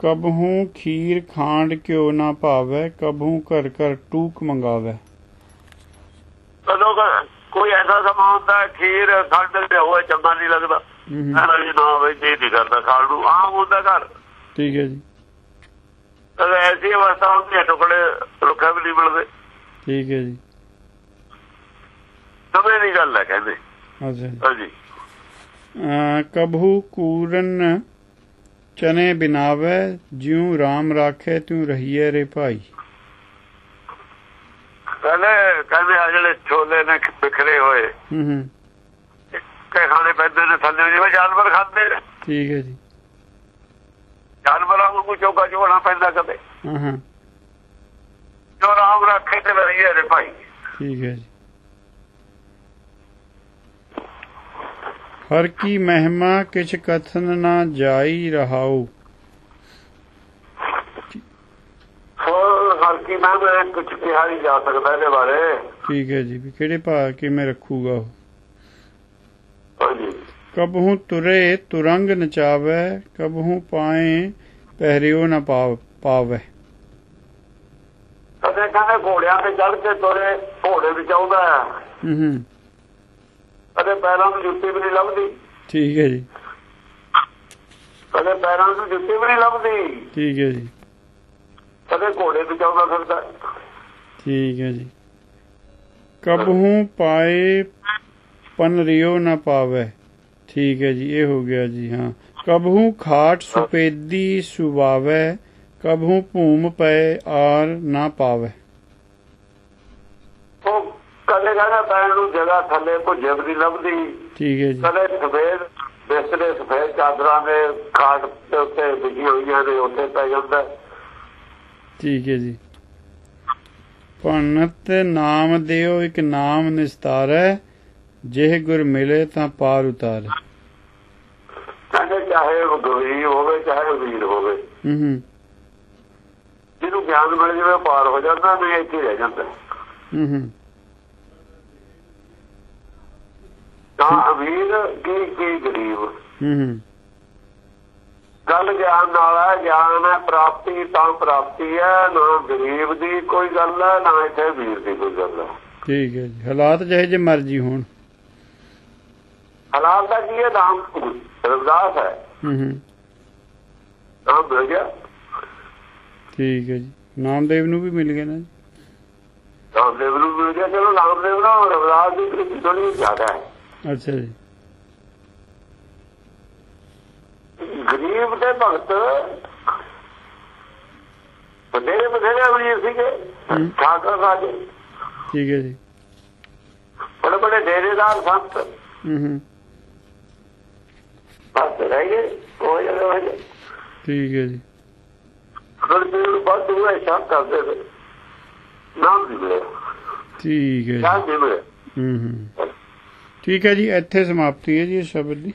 ਕਬਹੂ ਖੀਰ ਖਾਂਡ ਕਿਉ ਨਾ ਭਾਵੈ ਕਬਹੂ ਘਰ ਘਰ ਟੂਕ ਮੰਗਾਵੈ। ਕਦੋਂ ਕੋਈ ਐਸਾ ਸਮਾਂ ਹੁੰਦਾ ਖੀਰ ਖੰਡ ਤੇ ਹੋਏ ਚੰਗਾ ਨਹੀਂ ਲੱਗਦਾ। ਐਨਾ ਜੀ ਨਾ ਹੋਵੇ ਜੀ ਨਹੀਂ ਕਰਦਾ ਖਾਣ ਨੂੰ ਆਮ ਹੁੰਦਾ ਘਰ। ਠੀਕ ਹੈ ਜੀ। ਅਗਰ ਐਸੀ ਅਵਸਥਾ ਹੁੰਦੀ ਹੈ ਟੁਕੜੇ ਰੁੱਖੇ ਵੀ ਨਹੀਂ ਮਿਲਦੇ। ਠੀਕ ਹੈ ਜੀ। ਸਮੇਂ ਦੀ ਗੱਲ ਹੈ ਕਹਿੰਦੇ। ਅੱਛਾ ਜੀ। ਕਬਹੂ ਕੂਰਨ ਚਨੇ ਬਿਨਾਵੈ ਜਿਉ RAM ਰਾਖੇ ਤੂੰ ਰਹੀਏ ਰੇ ਭਾਈ। ਕਹਿੰਦੇ ਕਹਿੰਦੇ ਆ ਜਿਹੜੇ ਛੋਲੇ ਨੇ ਬਿਖਰੇ ਹੋਏ। ਹੂੰ ਹੂੰ। ਖਾਣੇ ਪੈਂਦੇ ਨੇ ਥੱਲੇ ਜਿਵੇਂ ਜਾਨਵਰ ਖਾਂਦੇ ਨੇ। ਠੀਕ ਹੈ ਜੀ। ਜਾਨਵਰਾਂ ਨੂੰ ਕੋਈ ਚੌਕਾ ਚੋਣਾ ਪੈਂਦਾ ਕਦੇ। ਹਾਂ ਹਾਂ। ਜੋ ਰਾਮ ਰੱਖੇ ਤੇ ਲੜੀਏ ਰੇ ਭਾਈ। ਠੀਕ ਹੈ ਜੀ। ਹਰ ਕੀ ਮਹਿਮਾ ਕਿਛ ਕਥਨ ਨਾ ਜਾਈ ਰਹਾਉ। ਹੋਰ ਕੀ ਮੈਂ ਮੈਂ ਕੁਝ ਕਿਹਾ ਨਹੀਂ ਜਾ ਸਕਦਾ ਇਹਦੇ ਬਾਰੇ। ਠੀਕ ਹੈ ਜੀ ਵੀ ਕਿਹੜੇ ਭਾਅ ਕਿਵੇਂ ਰੱਖੂਗਾ ਉਹ? ਕਬਹੂ ਤੁਰੇ ਤੁਰੰਗ ਨਚਾਵੈ ਕਬਹੂ ਪਾਏ ਪਹਿਰਿਓ ਨਾ ਪਾਵ ਪਾਵੈ। ਕਦੇ ਕਹਿੰਦੇ ਘੋੜਿਆਂ ਤੇ ਚੜ ਕੇ ਤੁਰੇ ਘੋੜੇ ਵਿੱਚ ਆਉਂਦਾ ਹੈ ਹੂੰ ਹੂੰ। ਕਦੇ ਪੈਰਾਂ ਨੂੰ ਜੁੱਤੀ ਵੀ ਨਹੀਂ ਲੱਭਦੀ। ਠੀਕ ਹੈ ਜੀ। ਕਦੇ ਪੈਰਾਂ ਨੂੰ ਜੁੱਤੀ ਵੀ ਨਹੀਂ ਲੱਭਦੀ। ਠੀਕ ਹੈ ਜੀ। ਕਦੇ ਘੋੜੇ ਵਿੱਚ ਆਉਂਦਾ ਫਿਰਦਾ। ਠੀਕ ਹੈ ਜੀ। ਕਬਹੂ ਪਾਏ ਪਨਰਿਓ ਨਾ ਪਾਵੈ। ਠੀਕ ਹੈ ਜੀ ਇਹ ਹੋ ਗਿਆ ਜੀ ਹਾਂ। ਕਬਹੂ ਖਾਟ ਸੁਪੇਦੀ ਸੁਵਾਵੈ ਕਬਹੂ ਭੂਮ ਪਏ ਆਰ ਨਾ ਪਾਵੈ। ਕਹਿੰਦਾ ਪੈਰ ਨੂੰ ਜਗ੍ਹਾ ਥੱਲੇ ਭੁੱਜੇ ਵੀ ਨਹੀਂ ਲੱਭਦੀ। ਠੀਕ ਹੈ ਜੀ। ਕਦੇ ਸਫੇਦ ਬਿਸਤਰੇ ਸਫੇਦ ਚਾਦਰਾਂ ਦੇ ਖਾਟ ਦੇ ਉੱਤੇ ਵਿਛੀ ਹੋਈਆਂ ਨੇ ਉੱਥੇ ਪੈ ਜਾਂਦਾ। ਠੀਕ ਹੈ ਜੀ। ਪੰਨਤ ਨਾਮ ਦਿਓ ਇੱਕ ਨਾਮ ਨਿਸਤਾਰੈ ਜਿਹ ਗੁਰ ਮਿਲੇ ਤਾਂ ਪਾਰ ਉਤਾਰੈ। ਕਹਿੰਦੇ ਚਾਹੇ ਉਹ ਗਰੀਬ ਹੋਵੇ ਚਾਹੇ ਵੀਰ ਹੋਵੇ। ਹੂੰ ਹੂੰ। ਜਿਹਨੂੰ ਗਿਆਨ ਮਿਲ ਜਾਵੇ ਪਾਰ ਹੋ ਜਾਂਦਾ ਨਹੀਂ ਇੱਥੇ ਰਹਿ ਜਾਂਦਾ। ਹੂੰ ਹੂੰ ਤਾਂ ਅਮੀਰ ਕੀ ਕੀ ਗਰੀਬ। ਹੂੰ ਗੱਲ ਗਿਆਨ ਨਾਲ ਹੈ ਗਿਆਨ ਹੈ ਪ੍ਰਾਪਤੀ ਤਾਂ ਪ੍ਰਾਪਤੀ ਹੈ ਨਾ ਗਰੀਬ ਦੀ ਕੋਈ ਗੱਲ ਹੈ ਨਾ ਇੱਥੇ ਵੀਰ ਦੀ ਕੋਈ ਗੱਲ ਹੈ। ਠੀਕ ਹੈ ਜੀ। ਹਾਲਾਤ ਜਿਹੇ ਜੇ ਮਰਜ਼ੀ ਹੋਣ। ਹਾਲਾਤ ਦਾ ਕੀ ਹੈ ਨਾਮ ਰਵਦਾਸ ਹੈ। ਹੂੰ ਹੂੰ। ਨਾਮ ਮਿਲ ਗਿਆ। ਠੀਕ ਹੈ ਜੀ। ਨਾਮਦੇਵ ਨੂੰ ਵੀ ਮਿਲ ਗਿਆ ਨਾ ਜੀ। ਨਾਮਦੇਵ ਨੂੰ ਮਿਲ ਗਿਆ ਚਲੋ ਨਾਮਦੇਵ ਨਾਲ ਰਵਦਾਸ ਦੀ ਪ੍ਰੀਤੀ ਥੋੜੀ ਜ਼ਿਆਦਾ ਹੈ। ਅੱਛਾ ਜੀ। ਗਰੀਬ ਦੇ ਭਗਤ ਬਥੇਰੇ ਬਥੇਰੇ ਅਮੀਰ ਸੀਗੇ ਹੂੰ। ਠਾਕਰ ਰਾਜੇ। ਠੀਕ ਹੈ ਜੀ। ਬੜੇ ਬੜੇ ਡੇਰੇਦਾਰ ਸੰਤ। ਹੂੰ ਹੂੰ। ਬਸ ਰਹਿ ਗਏ ਹੋਏ ਨੇ। ਠੀਕ ਹੈ ਜੀ। ਦੇਰ ਨੂੰ ਬਾਅਦ ਉਹ ਐਸਾ ਕਰਦੇ ਨੇ ਨਾਮ ਮਿਲਿਆ। ਠੀਕ ਹੈ ਜੀ। ਨਾਮ ਨਹੀਂ ਮਿਲਿਆ। ਹੂੰ ਹੂੰ। ਠੀਕ ਹੈ ਜੀ ਇੱਥੇ ਸਮਾਪਤੀ ਹੈ ਜੀ ਇਸ ਸ਼ਬਦ ਦੀ।